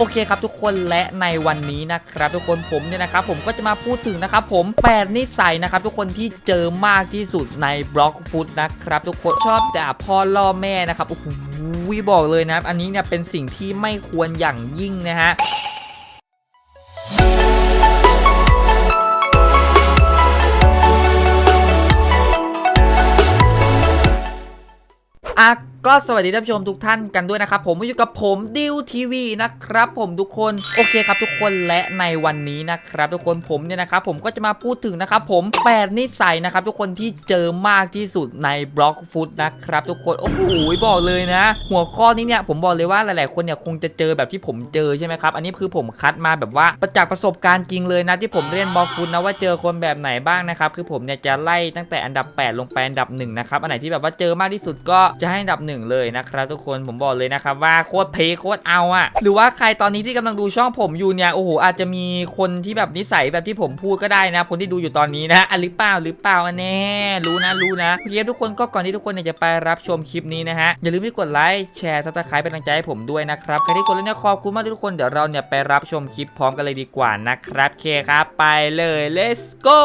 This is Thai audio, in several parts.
โอเคครับทุกคนและในวันนี้นะครับทุกคนผมเนี่ยนะครับผมก็จะมาพูดถึงนะครับผม8นิสัยนะครับทุกคนที่เจอมากที่สุดในบล็อกฟุตนะครับทุกคนชอบด่าพ่อล่อแม่นะครับโอ้โหบอกเลยนะครับอันนี้เนี่ยเป็นสิ่งที่ไม่ควรอย่างยิ่งนะฮะ ก็สวัสดีท่านผู้ชมทุกท่านกันด้วยนะครับผมอยู่กับผมดิวทีวีนะครับผมทุกคนโอเคครับทุกคนและในวันนี้นะครับทุกคนผมเนี่ยนะครับผมก็จะมาพูดถึงนะครับผม8นิสัยนะครับทุกคนที่เจอมากที่สุดในบล็อกฟุตนะครับทุกคนโอ้โหบอกเลยนะ หัวข้อนี้เนี่ยผมบอกเลยว่าหลายๆ คนเนี่ยคงจะเจอแบบที่ผมเจอใช่ไหมครับอันนี้คือผมคัดมาแบบว่าประจากประสบการณ์จริงเลยนะที่ผมเรียนบล็อกฟุตนะว่าเจอคนแบบไหนบ้างนะครับคือผมเนี่ยจะไล่ตั้งแต่อันดับ 8 ลงไปอันดับหนึ่งนะครับอันไหนที่แบบว่าเจอมากที่สุดก็จะให้อันดับหนึ่งเลยนะครับทุกคนผมบอกเลยนะครับว่าโคตรเพย์โคตรเอาอะหรือว่าใครตอนนี้ที่กำลังดูช่องผมอยู่เนี่ยโอ้โหอาจจะมีคนที่แบบนิสัยแบบที่ผมพูดก็ได้นะ คนที่ดูอยู่ตอนนี้นะอันหรือเปล่าหรือเปล่าอันแน่รู้นะรู้นะโอเคทุกคนก็ก่อนที่ทุกคนเนี่ยจะไปรับชมคลิปนี้นะฮะอย่าลืมที่กดไลค์แชร์ซับสไครป์เป็นกำลังใจให้ผมด้วยนะครับใครที่กดแล้วเนี่ยขอบคุณมากทุกคนเดี๋ยวเราเนี่ยไปรับชมคลิปพร้อมกันเลยดีกว่านะครับเคครับไปเลย let's go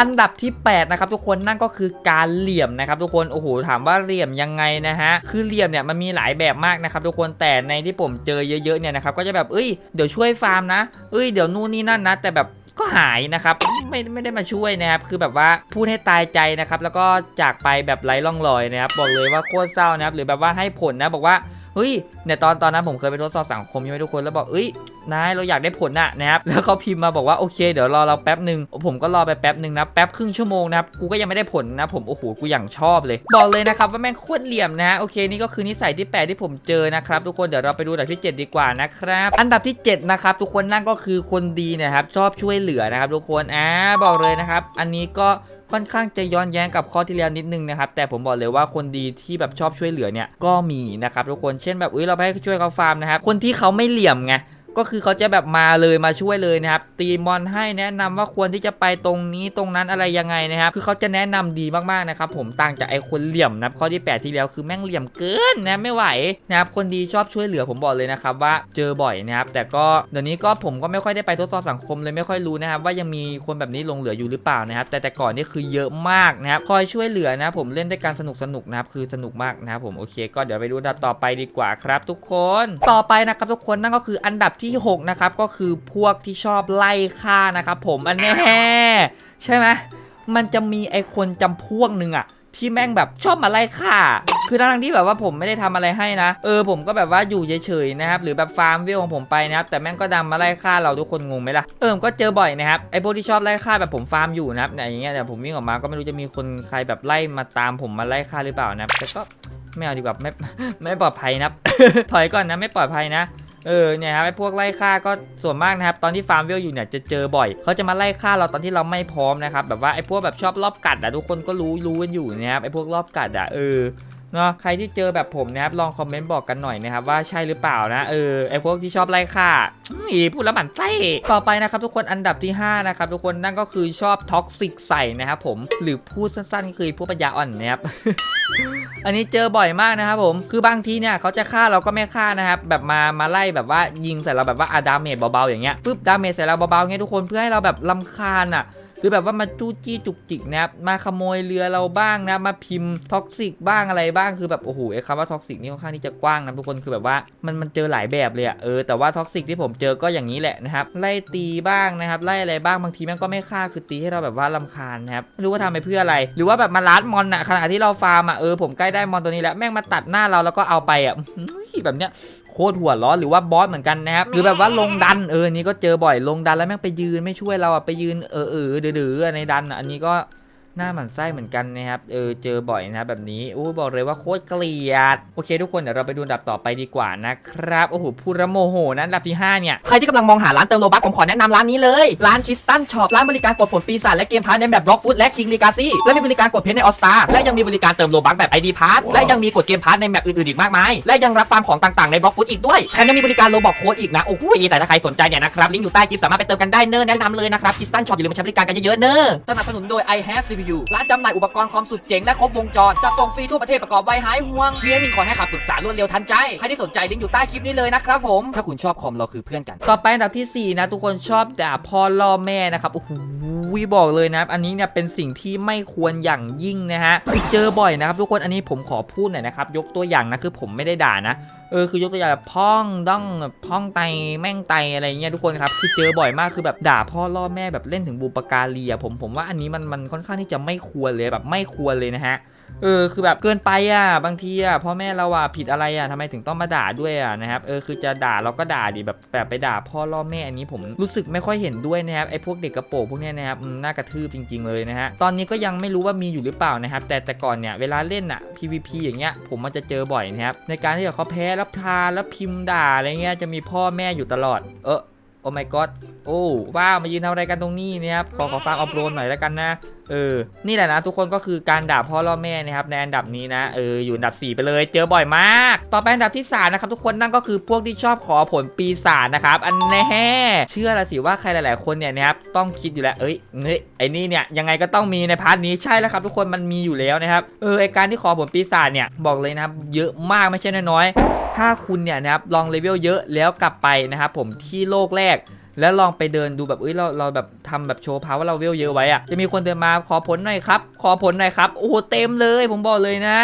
อันดับที่ 8 นะครับทุกคนนั่นก็คือการเหลี่ยมนะครับทุกคนโอ้โหถามว่าเหลี่ยมยังไงนะฮะคือเหลี่ยมเนี่ยมันมีหลายแบบมากนะครับทุกคนแต่ในที่ผมเจอเยอะๆเนี่ยนะครับก็จะแบบเอ้ยเดี๋ยวช่วยฟาร์มนะเอ้ยเดี๋ยวนู่นนี่นั่นนะ แต่แบบก็หายนะครับไม่ไม่ได้มาช่วยนะครับ คือแบบว่าพูดให้ตายใจนะครับ แล้วก็จากไปแบบไร้ร่องรอยนะครับ บอกเลยว่าโคตรเศร้านะครับ หรือแบบว่าให้ผลนะ บอกว่า เฮ้ยเนี่ยตอนตอนนั้นผมเคยไปทดสอบสังคมใช่ไหมทุกคนแล้วบอกเอ้ยนายเราอยากได้ผลน่ะนะครับแล้วเขาพิมพ์มาบอกว่าโอเคเดี๋ยวรอเราแป๊บหนึ่งผมก็รอไปแป๊บหนึ่งนะแป๊บครึ่งชั่วโมงนะครับกูก็ยังไม่ได้ผลนะผมโอ้โหกูอย่างชอบเลย บอกเลยนะครับว่าแม่งโคตรเหลี่ยมนะฮะโอเคนี่ก็คือนิสัยที่ 8 ที่ผมเจอนะครับทุกคนเดี๋ยวเราไปดูอันดับที่ 7 ดีกว่านะครับอันดับที่ 7 นะครับทุกคนนั่นก็คือคนดีนะครับชอบช่วยเหลือนะครับทุกคนอ่าบอกเลยนะครับอันนี้ก็ ค่อนข้างจะย้อนแย้งกับข้อที่แล้วนิดนึงนะครับ แต่ผมบอกเลยว่าคนดีที่แบบชอบช่วยเหลือเนี่ยก็มีนะครับทุกคนเช่นแบบอุ้ยเราไปให้ช่วยเขาฟาร์มนะครับคนที่เขาไม่เหลี่ยมไง ก็คือเขาจะแบบมาเลยมาช่วยเลยนะครับตีมอนให้แนะนำว่าควรที่จะไปตรงนี้ตรงนั้นอะไรยังไงนะครับคือเขาจะแนะนำดีมากๆนะครับผมต่างจากไอ้คนเหลี่ยมนะข้อที่ 8 ที่แล้วคือแม่งเหลี่ยมเกินนะไม่ไหวนะครับคนดีชอบช่วยเหลือผมบอกเลยนะครับว่าเจอบ่อยนะครับแต่ก็เดี๋ยวนี้ก็ผมก็ไม่ค่อยได้ไปทดสอบสังคมเลยไม่ค่อยรู้นะครับว่ายังมีคนแบบนี้ลงเหลืออยู่หรือเปล่านะครับแต่แต่ก่อนนี่คือเยอะมากนะครับคอยช่วยเหลือนะผมเล่นด้วยการสนุกสนุกนะครับคือสนุกมากนะครับผมโอเค ก็เดี๋ยวไปดูอันดับต่อไปดีกว่าครับ ทุกคน ต่อไปนะครับทุกคนนั่นก็คืออันดับทหกนะครับ ก็คือพวกที่ชอบไล่ฆ่านะครับผมอันแน่ใช่ไหมมันจะมีไอคนจำพวกหนึ่งอะที่แม่งแบบชอบมาไล่ฆ่า คือทั้งๆที่แบบว่าผมไม่ได้ทำอะไรให้นะ เออผมก็แบบว่าอยู่เฉยๆนะครับ หรือแบบฟาร์มเวลของผมไปนะครับ แต่แม่งก็ดำมาไล่ฆ่าเราทุกคนงงไหมล่ะ เออผมก็เจอบ่อยนะครับ ไอพวกที่ชอบไล่ฆ่าแบบผมฟาร์มอยู่นะครับเนี่ยอย่างเงี้ยแต่ผมวิ่งออกมาก็ไม่รู้จะมีคนใครแบบไล่มาตามผมมาไล่ฆ่าหรือเปล่านะครับแต่ก็ไม่เอาดีกว่าไม่ไม่ปลอดภัยนะครับถอยก่อนนะไม่ปลอดภัยนะ เออเนี่ยครับไอ้พวกไล่ฆ่าก็ส่วนมากนะครับตอนที่ฟาร์มเวลอยู่เนี่ยจะเจอบ่อยเขาจะมาไล่ฆ่าเราตอนที่เราไม่พร้อมนะครับแบบว่าไอ้พวกแบบชอบรอบกัดอะทุกคนก็รู้รู้กันอยู่นะครับไอ้พวกรอบกัดอะเออ เนาะใครที่เจอแบบผมนะครับลองคอมเมนต์บอกกันหน่อยนะครับว่าใช่หรือเปล่านะเออไอพวกที่ชอบไล่ฆ่าอีพูดแล้วหมันไส้ต่อไปนะครับทุกคนอันดับที่ห้านะครับทุกคนนั่นก็คือชอบท็อกซิกใส่นะครับผมหรือพูดสั้นๆคือพวกปัญญาอ่อนนะครับอันนี้เจอบ่อยมากนะครับผม คือบางทีเนี่ยเขาจะฆ่าเราก็ไม่ฆ่านะครับ แบบมา มาไล่แบบว่ายิงใส่เราแบบว่าอาดาเมจเบาๆอย่างเงี้ย ปึ๊บดาเมจใส่เราเบาๆเงี้ยทุกคนเพื่อให้เราแบบลำคาญอะ คือแบบว่ามาจู้จี้จุกจิกนะครับมาขโมยเรือเราบ้างนะมาพิมพ์ท็อกซิกบ้างอะไรบ้างคือแบบโอ้โหไอ้คำว่าท็อกซิกนี่ค่อนข้างที่จะกว้างนะทุกคนคือแบบว่ามันมันเจอหลายแบบเลยอะเออแต่ว่าท็อกซิกที่ผมเจอก็อย่างนี้แหละนะครับไล่ตีบ้างนะครับไล่อะไรบ้างบางทีแม่งก็ไม่ฆ่าคือตีให้เราแบบว่าลำคาญนะครับไม่รู้ว่าทำไปเพื่ออะไร หรือว่าแบบมาลัดมอนอะขณะที่เราฟาร์มอะเออผมใกล้ได้มอนตัวนี้แล้วแม่งมาตัดหน้าเราแล้วก็เอาไปอะแบบเนี้ย โคตรหัวร้อนหรือว่าบอสเหมือนกันนะครับหรือแบบว่าลงดันเออนี่ก็เจอบ่อยลงดันแล้วแม่งไปยืนไม่ช่วยเราอะไปยืนเออเออเดือดๆในดันอะอันนี้ก็ หน้าหมันไส้เหมือนกันนะครับ เออเจอบ่อยนะครับแบบนี้โอ้บอกเลยว่าโคตรเกลียด โอเค ทุกคนเดี๋ยวเราไปดูดับต่อไปดีกว่านะครับ โอ้โหพูดระโมโหนะอันดับที่ห้าเนี่ย ใครที่กำลังมองหาร้านเติมโลบัคผมขอแนะนำร้านนี้เลย ร้านคิสตันช็อปร้านบริการกดผลปีศาจและเกมพาร์ทในแบบบล็อกฟุตและคิงลีกาซี่และมีบริการกดเพนในออสตาและยังมีบริการเติมโลบัคแบบ ID พาร์ทและยังมีกดเกมพาร์ทในแมปอื่นๆอีกมากมาย และยังรับฟาร์มของต่างๆในบล็อกฟุตอีกด้วยแถมยังมีบริการโลบอกโค้ดอีกนะโอ้โหแต่ถ้าใครสนใจเนี่ยนะครับลิงก์อยู่ใต้คลิปสามารถไปเติมกันได้เนอแนะนำเลยนะครับคิสตันช็อปอย่าลืมมาใช้บริการกันเยอะๆเนอสนับสนุนโดย i have CPU ร้านจำหน่ายอุปกรณ์คอมสุดเจ๋งและครบวงจรจัดส่งฟรีทั่วประเทศประกอบไว้หายห่วงมีแอดมินคอให้คำปรึกษารวดเร็วทันใจ ใครที่สนใจลิงก์อยู่ใต้คลิปนี้เลยนะครับผม ถ้าคุณชอบคอมเราคือเพื่อนกัน ต่อไปอันดับทีสี่ 4 นะทุกคนชอบด่าพ่อล่อแม่นะครับโอ้โหบอกเลยนะอันนี้เนี่ยเป็นสิ่งที่ไม่ควรอย่างยิ่งนะฮะเจอบ่อยนะครับทุกคนอันนี้ผมขอพูดหน่อยนะครับยกตัวอย่างนะคือผมไม่ได้ด่านะ เออคือยกตัวอย่างแบบพ่องด้องแบบพ่องไตแม่งไตอะไรเงี้ยทุกคนครับคือเจอบ่อยมากคือแบบด่าพ่อล่อแม่แบบเล่นถึงบุปการีอะผมผมว่าอันนี้มันมันค่อนข้างที่จะไม่ควรเลยแบบไม่ควรเลยนะฮะ เออคือแบบเกินไปอะบางทีอะพ่อแม่เราอะผิดอะไรอะทำไมถึงต้องมาด่าด้วยอะนะครับเออคือจะด่าเราก็ด่าดิแบบแบบไปด่าพ่อล่อแม่อันนี้ผมรู้สึกไม่ค่อยเห็นด้วยนะครับไอ้พวกเด็กกระโปงพวกเนี้ยนะครับน่ากระทืบจริง ๆเลยนะฮะตอนนี้ก็ยังไม่รู้ว่ามีอยู่หรือเปล่านะครับแต่แต่ก่อนเนี่ยเวลาเล่นอะ PVP อย่างเงี้ยผมมันจะเจอบ่อยนะครับในการที่แบบเขาแพ้แล้วพาแล้วพิมพ์ด่าอะไรเงี้ยจะมีพ่อแม่อยู่ตลอด เออโอ้ my god โอ้ว้าวมายืนทำอะไรกันตรงนี้เนี่ยครับขอขอฟังอัพโหลดหน่อยแล้วกันนะ เออ นี่แหละนะทุกคนก็คือการด่าพ่อล่อแม่นะครับในอันดับนี้นะ เออ อยู่อันดับ 4 ไปเลย เจอบ่อยมาก ต่อไปอันดับที่3นะครับทุกคนนั่นก็คือพวกที่ชอบขอผลปีศาจนะครับ อันแน่เชื่อละสิว่าใครหลาย ๆ คนเนี่ยนะครับต้องคิดอยู่แล้วเอ้ยเฮ้ยไอ้นี่เนี่ยยังไงก็ต้องมีในพาร์ทนี้ใช่แล้วครับทุกคนมันมีอยู่แล้วนะครับ เออไอการที่ขอผลปีศาจเนี่ยบอกเลยนะครับเยอะมากไม่ใช่น้อยๆถ้าคุณเนี่ยนะครับลองเลเวลเยอะแล้วกลับไปนะครับผมที่โลกแรก แล้วลองไปเดินดูแบบเอ้ยเราเราแบบทำแบบโชว์พาวว่าเราเวลเยอะไว้อะจะมีคนเดินมาขอผลหน่อยครับ ขอผลหน่อยครับโอ้โหเต็มเลยผมบอกเลยนะ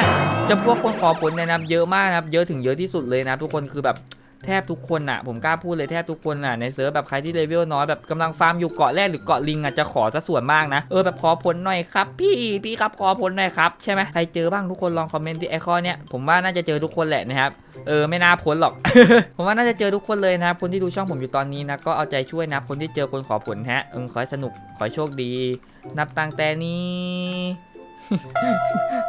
จะพวกคนขอผลเนี่ยนะครับเยอะมากนะครับเยอะถึงเยอะที่สุดเลยนะทุกคนคือแบบ แทบทุกคนอะผมกล้าพูดเลยแทบทุกคนอะในเซิร์ฟแบบใครที่เลเวลน้อยแบบกำลังฟาร์มอยู่เกาะแรกหรือเกาะลิงอะจะขอซะส่วนมากนะเออแบบขอผลหน่อยครับ พี่พี่ครับขอผลหน่อยครับใช่ไหมใครเจอบ้างทุกคนลองคอมเมนต์ที่ไอคอนเนี่ยผมว่าน่าจะเจอทุกคนแหละนะครับเออไม่น่าพ้นหรอก ผมว่าน่าจะเจอทุกคนเลยนะครับคนที่ดูช่องผมอยู่ตอนนี้นะก็เอาใจช่วยนะครับคนที่เจอคนขอผลฮะเออขอให้สนุกขอให้โชคดี นับตังแต่นี้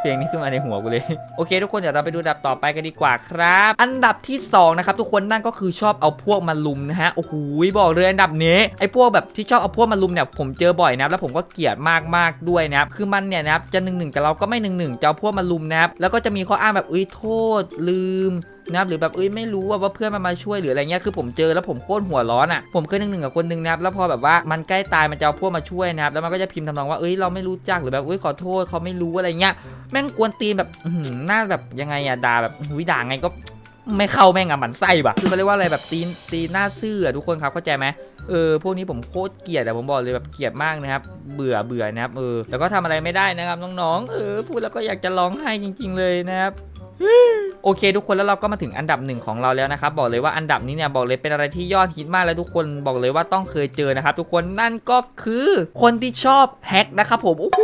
เพลงนี้ขึ้นมาในหัวกูเลย โอเค ทุกคนเดี๋ยวเราไปดูอันดับต่อไปกันดีกว่าครับ อันดับที่2นะครับทุกคนนั่นก็คือชอบเอาพวกมาลุมนะฮะโอ้โหบอกเลยอันดับนี้ไอ้พวกแบบที่ชอบเอาพวกมาลุมเนี่ยผมเจอบ่อยนะแล้วผมก็เกลียดมากๆด้วยนะครับคือมันเนี่ยนะครับจะหนึ่งหนึ่งกับเราก็ไม่หนึ่งหนึ่งจะเอาพวกมาลุมนะครับแล้วก็จะมีข้ออ้างแบบอุ้ยโทษลืม นะครับหรือแบบเอ้ยไม่รู้ว่าว่าเพื่อนมันมาช่วยหรืออะไรเงี้ยคือผมเจอแล้วผมโคตรหัวร้อนอะผมเคยหนึ่งหนึ่งกับคนหนึ่งนะครับแล้วพอแบบว่ามันใกล้ตายมันจะเอาพวกมาช่วยนะครับแล้วมันก็จะพิมพ์ทำนองว่าเอ้ยเราไม่รู้จักหรือแบบเอ้ยขอโทษเขาไม่รู้อะไรเงี้ยแม่งกวนตีนแบบหน้าแบบยังไงอะด่าแบบหุยด่าไงก็ไม่เข้าแม่งอะมันไส้ปะคือเขาเรียกว่าอะไรแบบตีนตีนหน้าซื่ออะทุกคนครับเข้าใจไหมเออพวกนี้ผมโคตรเกลียดอะผมบอกเลยแบบเกลียดมากนะครับ เบื่อเบื่อนะครับเออแล้วก็ทำอะไรไม่ได้นะครับน้องๆเออพูดแล้วก็อยากจะร้องไห้จริง ๆ เลยนะครับ โอเค ทุกคนแล้วเราก็มาถึงอันดับหนึ่งของเราแล้วนะครับบอกเลยว่าอันดับนี้เนี่ยบอกเลยเป็นอะไรที่ยอดฮิตมากแล้วทุกคนบอกเลยว่าต้องเคยเจอนะครับทุกคนนั่นก็คือคนที่ชอบแฮกนะครับผมโอ้โห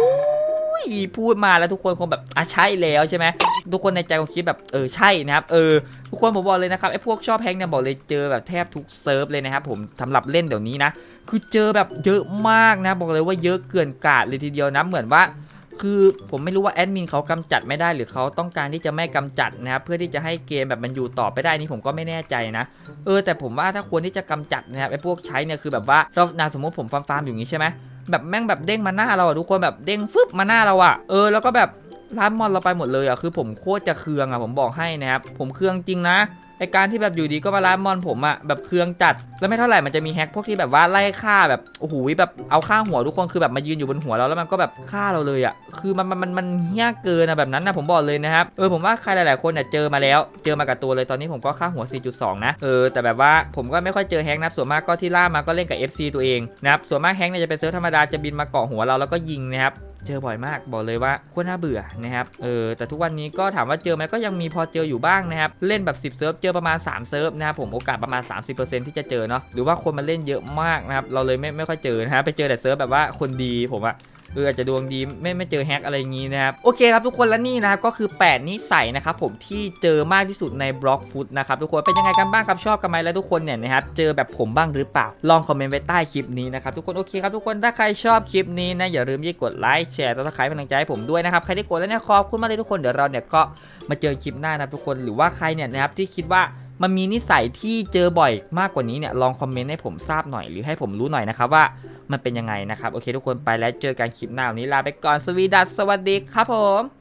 พูดมาแล้วทุกคนคงแบบอะใช่แล้วใช่ไหมทุกคนในใจคงคิดแบบเออใช่นะครับเออทุกคนผมบอกเลยนะครับไอ้พวกชอบแฮกเนี่ยบอกเลยเจอแบบแทบทุกเซิร์ฟเลยนะครับผมสำหรับเล่นเดี๋ยวนี้นะคือเจอแบบเยอะมากนะบอกเลยว่าเยอะเกินกาดเลยทีเดียวนะเหมือนว่า คือผมไม่รู้ว่าแอดมินเขากำจัดไม่ได้หรือเขาต้องการที่จะไม่กำจัดนะครับเพื่อที่จะให้เกมแบบมันอยู่ต่อไปได้นี่ผมก็ไม่แน่ใจนะ เออแต่ผมว่าถ้าควรที่จะกำจัดนะครับไอ้พวกใช้เนี่ยคือแบบว่าเรานาสมมติผมฟาร์มฟาร์มๆอยู่อย่างนี้ใช่ไหมแบบแม่งแบบเด้งมาหน้าเราอะทุกคนแบบเด้งฟึบมาหน้าเราอะเออแล้วก็แบบร้านมอนเราไปหมดเลยอะคือผมโคตรจะเคืองอะผมบอกให้นะครับผมเคืองจริงนะ ไอการที่แบบอยู่ดีก็มาร้ามอนผมอะแบบเคืองจัด แล้วไม่เท่าไหร่มันจะมีแฮกพวกที่แบบว่าไล่ฆ่าแบบโอ้โหแบบเอาฆ่าหัวทุกคนคือแบบมายืนอยู่บนหัวเราแล้วมันก็แบบฆ่าเราเลยอะคือมันมันมันมันเหี้ยเกินอะแบบนั้นนะผมบอกเลยนะครับเออผมว่าใครหลายๆคนเนี่ยเจอมาแล้ว เจอมากับตัวเลยตอนนี้ผมก็ค่าหัว 4.2 นะเออแต่แบบว่าผมก็ไม่ค่อยเจอแฮกนะส่วนมากก็ที่ล่ามาก็เล่นกับ FC ตัวเองนะครับส่วนมากแฮกเนี่ยจะเป็นเซิร์ฟธรรมดาจะบินมาเกาะหัวเราแล้วก็ยิงนะครับ เจอบ่อยมากบอกเลยว่าโคตรน่าเบื่อนะครับเออแต่ทุกวันนี้ก็ถามว่าเจอไหมก็ยังมีพอเจออยู่บ้างนะครับเล่นแบบ 10 เซิร์ฟเจอประมาณ 3 เซิร์ฟนะครับผมโอกาสประมาณ 30%ที่จะเจอเนาะหรือว่าคนมาเล่นเยอะมากนะครับเราเลยไม่ไม่ค่อยเจอนะครับไปเจอแต่เซิร์ฟแบบว่าคนดีผมอะ เอออาจจะดวงดีไม่ไม่เจอแฮกอะไรอย่างงี้นะครับโอเคครับทุกคนและนี่นะครับก็คือ 8 นิสัยนะครับผมที่เจอมากที่สุดในบล็อกฟุตนะครับทุกคนเป็นยังไงกันบ้างครับชอบกันไหมแล้วทุกคนเนี่ยนะครับเจอแบบผมบ้างหรือเปล่าลองคอมเมนต์ไว้ใต้คลิปนี้นะครับทุกคนโอเคครับทุกคนถ้าใครชอบคลิปนี้นะอย่าลืมที่กดไลค์แชร์แล้วก็ใครเป็นกำลังใจให้ผมด้วยนะครับใครที่กดแล้วเนี่ยขอบคุณมากเลยทุกคนเดี๋ยวเราเนี่ยก็มาเจอคลิปหน้านะครับทุกคนหรือว่าใครเนี่ยนะครับที่คิดว่า มันมีนิสัยที่เจอบ่อยมากกว่านี้เนี่ยลองคอมเมนต์ให้ผมทราบหน่อยหรือให้ผมรู้หน่อยนะครับว่ามันเป็นยังไงนะครับ โอเคทุกคนไปแล้วเจอกันคลิปหน้าวันนี้ลาไปก่อนสวีดัสสวัสดีครับผม